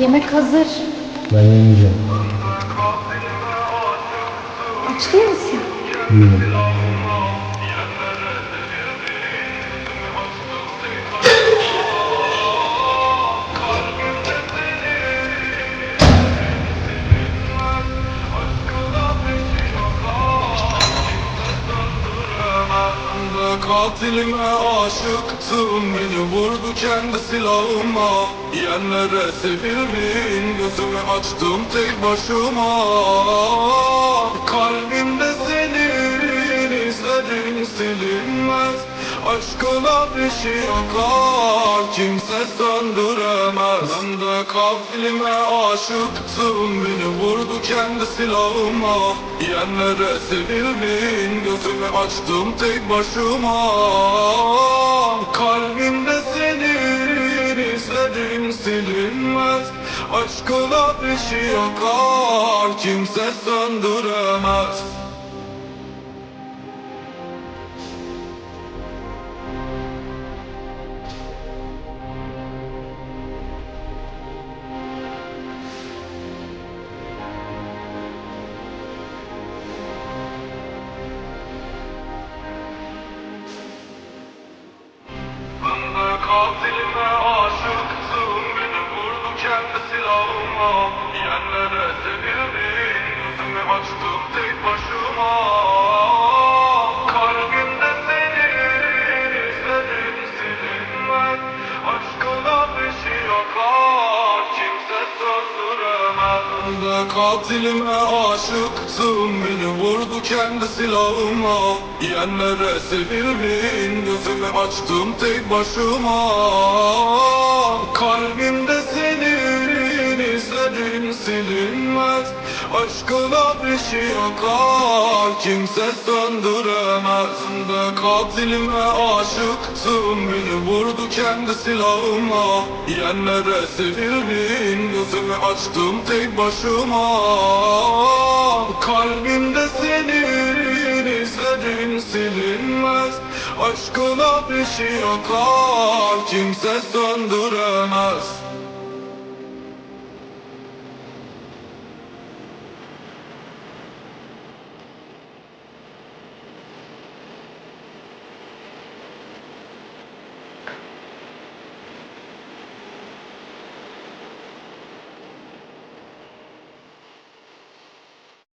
Yemek hazır. Ben yemeyeceğim. Aç değil misin? Değilim. Katilime aşıktım. Beni vurdu kendi silahıma. Yenlere sevildim Gözümü açtım tek başıma. Kalbimde senin izlerin silinmez Aşkına bir şey yakar Kimse söndüremez Ben de katilime aşıktım. Beni vurdu kendi silahıma. Yenlere sevildim Gözümü açtım tek başıma. Kalbimde senin izlerin silinmez. Aşkına bir şey yakar Kimse söndüremez katilime aşıktım. Beni vurdu kendi silahıma. Yenlere sevildim Gözümü açtım tek başıma Ben de katilime aşıktım. Beni vurdu kendi silahıma. Yenlere sevildim Gözümü açtım tek başıma. Kalbimde senin izlerin silinmez. Aşkına bir şey yakar Kimse söndüremez de katilime aşıktım Beni vurdu kendi silahıma. Yenlere sevildim Gözümü açtım tek başıma. Kalbimde senin izlerin silinmez. Aşkına bir şey yakar Kimse söndüremez